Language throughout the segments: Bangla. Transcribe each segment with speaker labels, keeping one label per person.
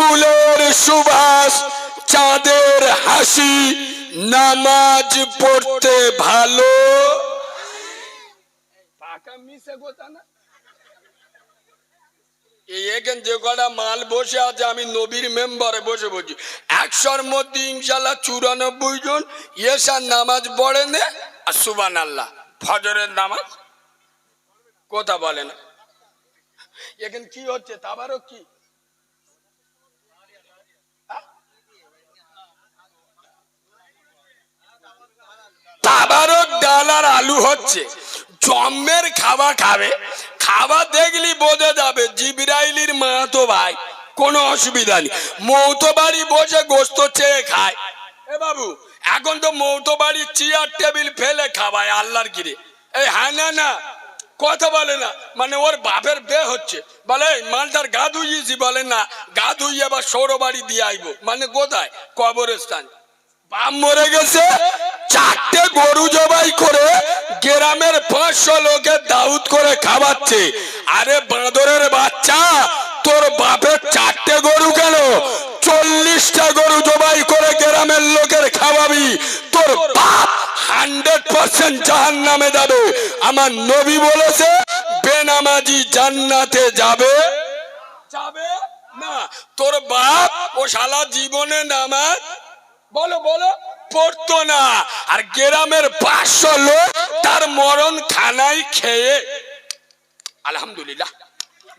Speaker 1: ফুলের সুবাস চাঁদের হাসি নামাজ পড়তে ভালো। এখানে যে কটা মাল বসে আছে আমি নবীর মেম্বারে বসে বলছি একশোর মধ্যে ইনশাল্লাহ চুরানব্বই জন ইয়েসার নামাজ পড়ে নে আর সুবান আল্লাহ ফজরের নামাজ। কথা বলে না। এখানে কি হচ্ছে? তাবারও কি তাবারও আলু হচ্ছে। জম্মের খাওয়া খাবে, খাবার দেখলি বোঝা যাবে জিবরাইলির মা তো ভাই, কোনো অসুবিধা নেই। মৌতো বাড়ি বসে গোস্ত চেয়ে খায়। এ বাবু, এখন তো মৌতো বাড়ি চেয়ার টেবিল ফেলে খাওয়ায় আল্লাহর গিরে এই হ্যাঁ না না, কথা বলে না মানে ওর বাপের বে হচ্ছে। বলে মালটার গা ধুইয়েছি। বলে, না, গা ধুইয়ে আবার সৌর বাড়ি দিয়ে আইবো। মানে কোথায়? কবরস্থান। বাপ মরে গেছে, চারটে গরু জবাই করে গ্রামের পাঁচশো লোকের দাউদ করে খাওয়াচ্ছে। আরে বাঁদরের বাচ্চা, তোর বাপের চারটে গরু কেন চল্লিশটা গরু জবাই করে গ্রামের লোকের খাওয়াবি। তোর বাপ হান্ড্রেড পার্সেন্ট জাহান নামে যাবে। আমার নবী বলেছে, বেনামাজি জান্নাতে যাবে। যাবে? না। তোর বাপ ও শালা জীবনে নামাজ বলো বলো। পড়তো না। আর গ্রামের পাঁচশো লোক তার মরণ খানায় খেয়ে আলহামদুলিল্লাহ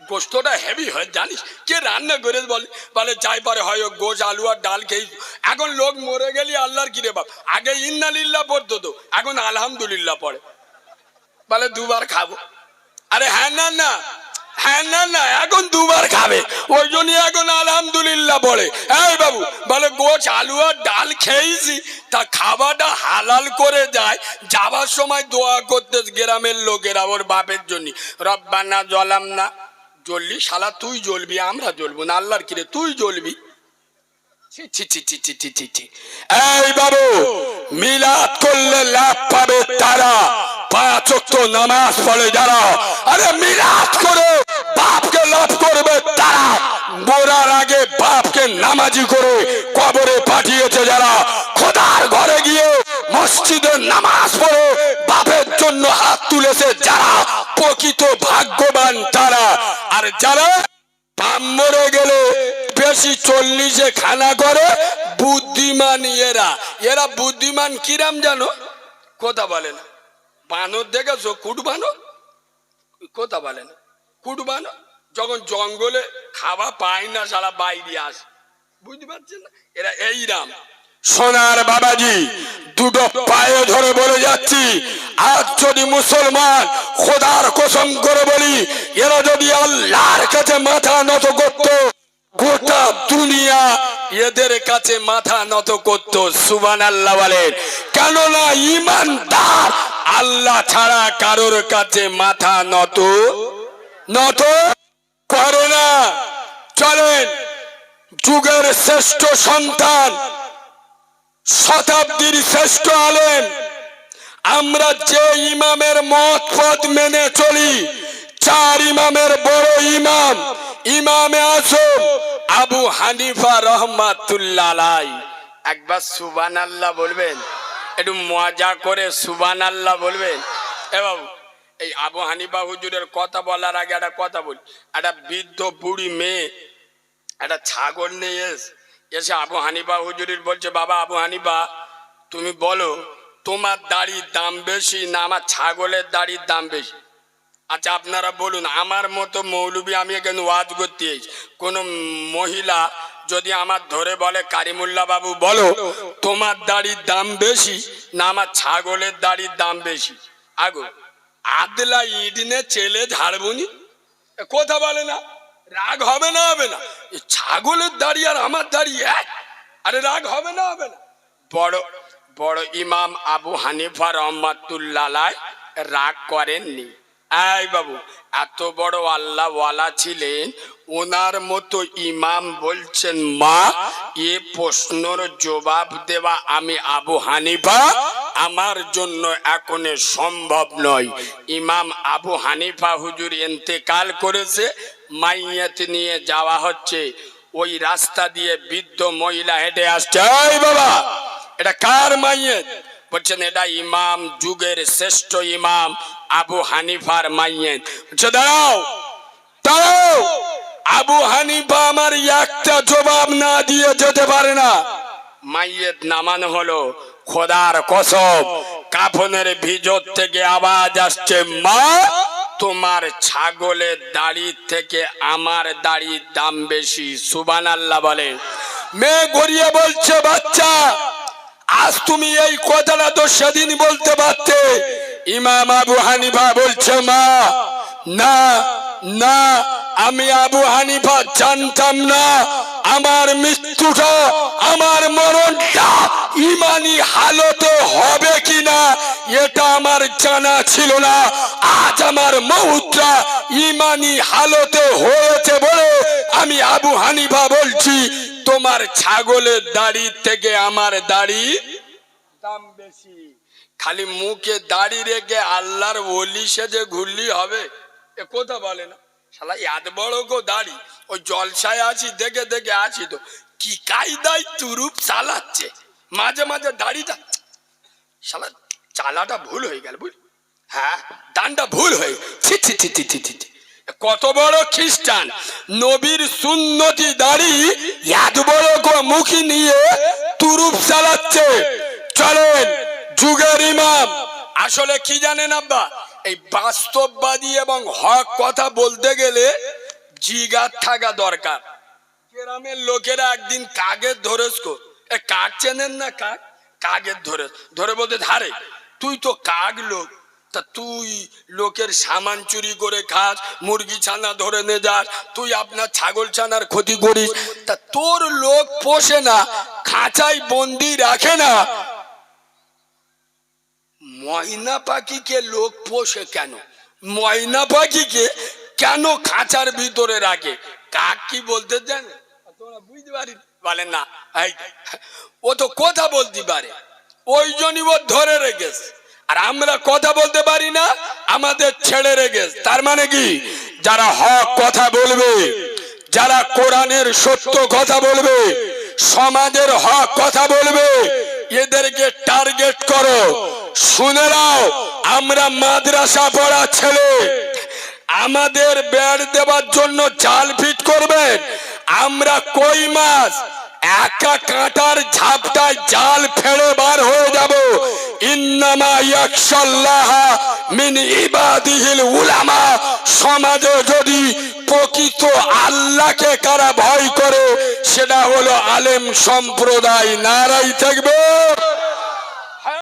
Speaker 1: গোস্তটা হেভি হয়, জানিস? কে রান্না করে বলে বলে, যাই পারে, হয় গোস আলু আর ডাল খেয়ে এখন লোক মরে গেলি আল্লাহর কিরে বাপ? আগে ইন্নালিল্লাহ পড়তো তো, এখন আলহামদুলিল্লাহ পড়ে। বলে, দুবার খাব। আরে হ্যাঁ না না। হ্যাঁ না না, এখন দুবার খাবে। ওই জন্যই এখন আলহামদুলিল্লাহ বলে। এই বাবু, বলে গোছ আলু আর ডাল খেয়েছি, তা খাওয়াটা হালাল করে যায় যাবার সময় দোয়া করতে গ্রামের লোকেরা ওর বাপের জন্য। রব্বানা জ্বলাম না জ্বললি শালা, তুই জ্বলবি, আমরা জ্বলবো না, আল্লাহর কিরে, তুই জ্বলবি। এই বাবু, মিলাদ করলে লাভ পাবে তারা। পাঁচ নামাজ পড়ে যারা। আরে মিলাদ করে। বাপকে লাভ করবে তারা। মোরার আগে বাপকে নামাজি করে কবরে পাঠিয়েছে যারা। খোদার ঘরে গিয়ে মসজিদে নামাজ পড়ে বাপের জন্য হাত তুলেছে যারা প্রকৃত ভাগ্যবান তারা। আর যারা পাম মরে গেলে বেশি চল্লিশে খানা করে বুদ্ধিমান এরা। এরা বুদ্ধিমান কিরাম জানো? কথা বলে না। বানর দেখেছ? কুট বানর? কথা বলে না। কুট বানর যখন জঙ্গলে খাওয়া পায় না, সারা বাইরে আসে। বুঝতে পারছেন না? এরা এইরাম সোনার বাবাজি, দুটো পায়ে ধরে বলে যাচ্ছি, আজ যদি মুসলমান খোদার কসম করে বলি, এরা যদি আল্লাহর কাছে মাথা নত করত, গোটা দুনিয়া এদের কাছে মাথা নত করত সুবান আল্লাহ বলেন। কেননা ইমানদার আল্লাহ ছাড়া কারোর কাছে মাথা নত নত করে না চলেন, যুগের শ্রেষ্ঠ সন্তান, শতাব্দীর শ্রেষ্ঠ আলেন আমরা যে ইমামের মত পথ মেনে চলি, চার ইমামের বড় ইমাম, ইমামে আসম আবু হানিফা রহমাতুল্লাহ একবার সুবান আল্লাহ বলবেন, একটু মজা করে সুবান আল্লাহ বলবেন। এ বাবু এই আবু হানিফা হুজুরের কথা বলার আগে একটা কথা বলি। একটা বৃদ্ধ বুড়ি মেয়ে, একটা ছাগল নিয়ে এস, এসে আবু হানিফা হুজুরির বলছে, বাবা আবু হানিফা, তুমি বলো, তোমার দাড়ির দাম বেশি না আমার ছাগলের দাড়ির দাম বেশি? আচ্ছা আপনারা বলুন, আমার মতো মৌলবী আমি এখানে ওয়াজ করতে। কোনো মহিলা যদি আমার ধরে বলে কারিমুল্লা বাবু, বলো, তোমার দাড়ির দাম বেশি না আমার ছাগলের দাড়ির দাম বেশি? আগো আদলা ইডিনে চেলে ঝাড়বুনি কথা বলে না, রাগ হবে না হবে না। ছাগলের দাড়ি আর আমার দাড়ি এক, আরে রাগ হবে না হবে না। বড় বড় ইমাম আবু হানিফা রহমাতুল্লাহ রাগ করেননি। এই বাবু, এত বড় আল্লাহ ওয়ালা ছিলেন, ওনার মতো ইমাম বলছেন, মা, এ প্রশ্নর জবাব দেওয়া আমি আবু হানিফা আমার জন্য এখন সম্ভব নয়। ইমাম আবু হানিফা হুজুর ইন্তেকাল করেছে, মাইয়াত নিয়ে যাওয়া হচ্ছে। ওই রাস্তা দিয়ে বৃদ্ধ মহিলা হেঁটে আসছে বাবা, এটা কার মাইয়ের বলছেন, এটা ইমাম, যুগের শ্রেষ্ঠ ইমাম আবু হানিফার মাইয়ের বলছে, দাঁড়াও দাঁড়াও, আবু হানিফা আমার একটা জবাব না দিয়ে যেতে পারে না। মাইয়ের নামানো হলো। খোদার কসম, কাফনের ভিজর থেকে আওয়াজ আসছে, মা, তোমার ছাগলের দাড়ির থেকে আমার দাড়ির দাম বেশি। সুবান আল্লাহ বলে। মেয়ে গড়িয়ে বলছে, বাচ্চা, আজ তুমি এই কথাটা তো সেদিন বলতে পারতে। ইমাম আবু হানিফা বলছে, মা, না না, আমি আবু হানিফা জানতাম না। আমার মৃত্যুটা, আমার মরণটা ইমানি হালতে হবে কিনা এটা আমার জানা ছিল না। আজ আমার মৌত্রা ইমানি হালতে হয়েছে বলে আমি আবু হানিফা বলছি, তোমার ছাগলের দাড়ি থেকে আমার দাড়ি দাম বেশি। খালি মুখে দাড়ি রেখে আল্লাহর ওলি সেজে ঘুরলি হবে, এ কথা বলে না। শালা এত বড় গো দাড়ি। ওই জলসায় আছি, দেখে দেখে আছি তো। কি কায়দায় তুরুপ চালাচ্ছে? মাঝে মাঝে দাড়িটা, শালা, চালাটা ভুল হয়ে গেল বুঝলি? হ্যাঁ দানটা ভুল হয়ে ছি ছি ছি ছি ছি ছি। কত বড় খ্রিস্টান। নবীর সুন্নতি দাড়ি এত বড় গো মুখি নিয়ে তুরুপ চালাচ্ছে। চলেন, যুগের ইমাম। আসলে কি জানেন আব্বা? এই বাস্তববাদী এবং হক কথা বলতে গেলে জিগার থাকা দরকার। গ্রামের লোকেরা একদিন কাগের ধরেছো এ কাক চেনেন না কাক? কাগের ধরে ধরে বলতে ধারে, তুই তো কাক লোক, তা তুই লোকের সামান চুরি করে খাস, মুরগি ছানা ধরে নে যাস, তুই আপনার ছাগল ছানার ক্ষতি করিস। তা তোর লোক পোষে না খাঁচাই বন্দি রাখে না। ময়না পাখিকে লোক পোষে কেন? ময়না পাখিকে কেন খাঁচার ভিতরে রাখে? কাক কি বলতে জানে? তোমরা বুঝতে পারি বলেন না। ও তো কথা বলতে পারে। ওই জন্যই ও ধরে রেখেছে। আর আমরা কথা বলতে পারি না, আমাদের ছেড়ে রেখেছে। তার মানে কি? যারা হক কথা বলবে, যারা কোরআনের সত্য কথা বলবে, সমাজের হক কথা বলবে এদেরকে টার্গেট করো। শুনে নাও, আমরা মাদ্রাসা পড়া ছেলে। আমাদের বেড় দেওয়ার জন্য জাল ফিট করবেন। আমরা কই মাছ? একা কাঁটার ঝাপটায় জাল ফেলে বার হয়ে যাব। ইন্নামা মিন ইবাদিহিল উলামা। সমাজে যদি প্রকৃত আল্লাহকে কারা ভয় করে সেটা হলো আলেম সম্প্রদায়। নারাই থাকবে?